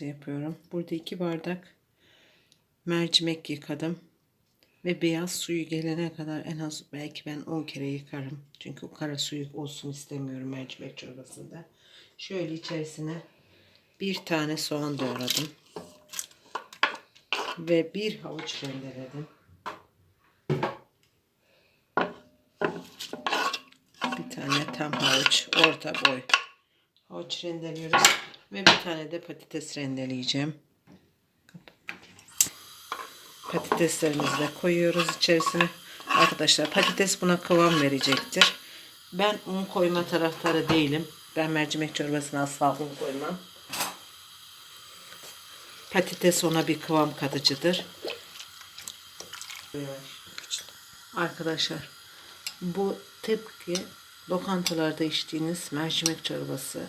yapıyorum. Burada iki bardak mercimek yıkadım. Ve beyaz suyu gelene kadar en az belki ben 10 kere yıkarım. Çünkü o kara suyu olsun istemiyorum mercimek çorbasında. Şöyle içerisine bir tane soğan doğradım. Ve bir havuç rendeledim. Bir tane tam havuç, orta boy havuç rendeliyoruz. Ve bir tane de patates rendeleyeceğim. Patateslerimizi de koyuyoruz içerisine. Arkadaşlar patates buna kıvam verecektir. Ben un koyma taraftarı değilim. Ben mercimek çorbasına asla un koymam. Patates ona bir kıvam katıcıdır. Arkadaşlar bu tıpkı lokantalarda içtiğiniz mercimek çorbası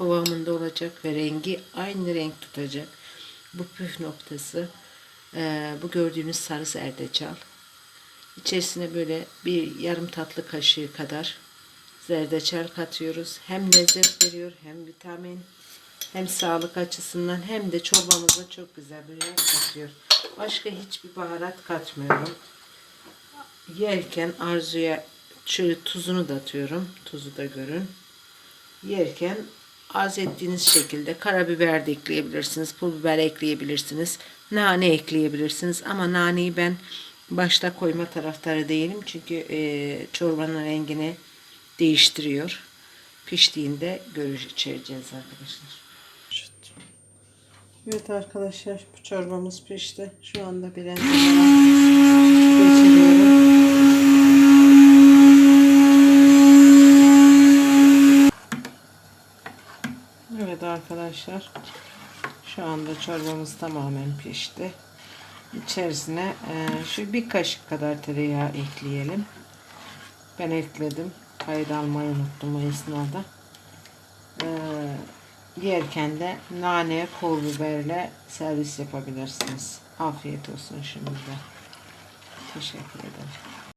kıvamında olacak ve rengi aynı renk tutacak. Bu püf noktası e, bu gördüğünüz sarı zerdeçal. İçerisine böyle bir yarım tatlı kaşığı kadar zerdeçal katıyoruz. Hem lezzet veriyor hem vitamin hem sağlık açısından hem de çorbamıza çok güzel bir renk katıyor. Başka hiçbir baharat katmıyorum. Yerken arzuya şu tuzunu da atıyorum. Tuzu da görün. Yerken arzu ettiğiniz şekilde karabiber de ekleyebilirsiniz. Pul biber ekleyebilirsiniz. Nane ekleyebilirsiniz. Ama naneyi ben başta koyma taraftarı değilim. Çünkü e, çorbanın rengini değiştiriyor. Piştiğinde göreceğiz arkadaşlar. Evet arkadaşlar bu çorbamız pişti. Şu anda blenderlara geçiriyorum. Evet arkadaşlar şu anda çorbamız tamamen pişti. İçerisine e, şu bir kaşık kadar tereyağı ekleyelim. Ben ekledim. Kayıt almayı unuttum o esnada. E, yerken de nane, pul biberle servis yapabilirsiniz. Afiyet olsun şimdi de. Teşekkür ederim.